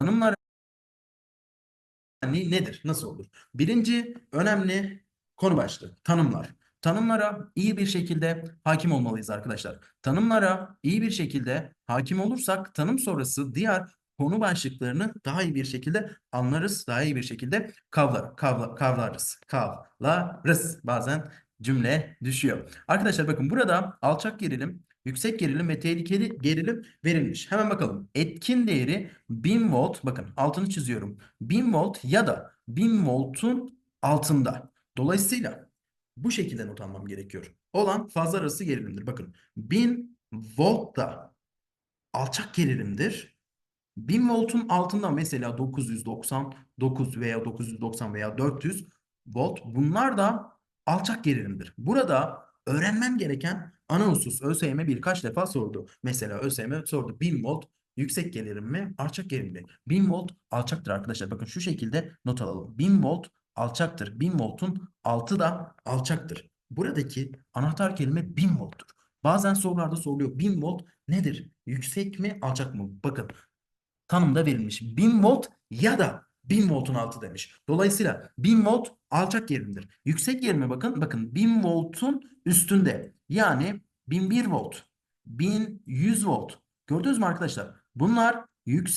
tanımlar yani nedir? Nasıl olur? Birinci önemli konu başlığı tanımlar. Tanımlara iyi bir şekilde hakim olmalıyız arkadaşlar. Tanımlara iyi bir şekilde hakim olursak tanım sonrası diğer konu başlıklarını daha iyi bir şekilde anlarız, daha iyi bir şekilde kavlar, kavla, kavlarız, kavlarız. Bazen cümle düşüyor. Arkadaşlar bakın burada alçak gerilim, yüksek gerilim ve tehlikeli gerilim verilmiş. Hemen bakalım. Etkin değeri 1000 volt. Bakın altını çiziyorum. 1000 volt ya da 1000 voltun altında. Dolayısıyla bu şekilde not almam gerekiyor. Olan fazla arası gerilimdir. Bakın 1000 volt da alçak gerilimdir. 1000 voltun altında mesela 999 veya 990 veya 400 volt bunlar da alçak gerilimdir. Burada öğrenmem gereken ana husus ÖSYM birkaç defa sordu. Mesela ÖSYM sordu 1000 volt yüksek gerilim mi alçak gerilim mi? 1000 volt alçaktır arkadaşlar. Bakın şu şekilde not alalım. 1000 volt alçaktır. 1000 voltun altı da alçaktır. Buradaki anahtar kelime 1000 volttur. Bazen sorularda soruluyor. 1000 volt nedir? Yüksek mi alçak mı? Bakın tanımda verilmiş. 1000 volt ya da 1000 voltun altı demiş. Dolayısıyla 1000 volt alçak gerilimdir. Yüksek gerilime bakın. Bakın 1000 voltun üstünde. Yani 1001 volt, 1100 volt. Gördünüz mü arkadaşlar? Bunlar yüksek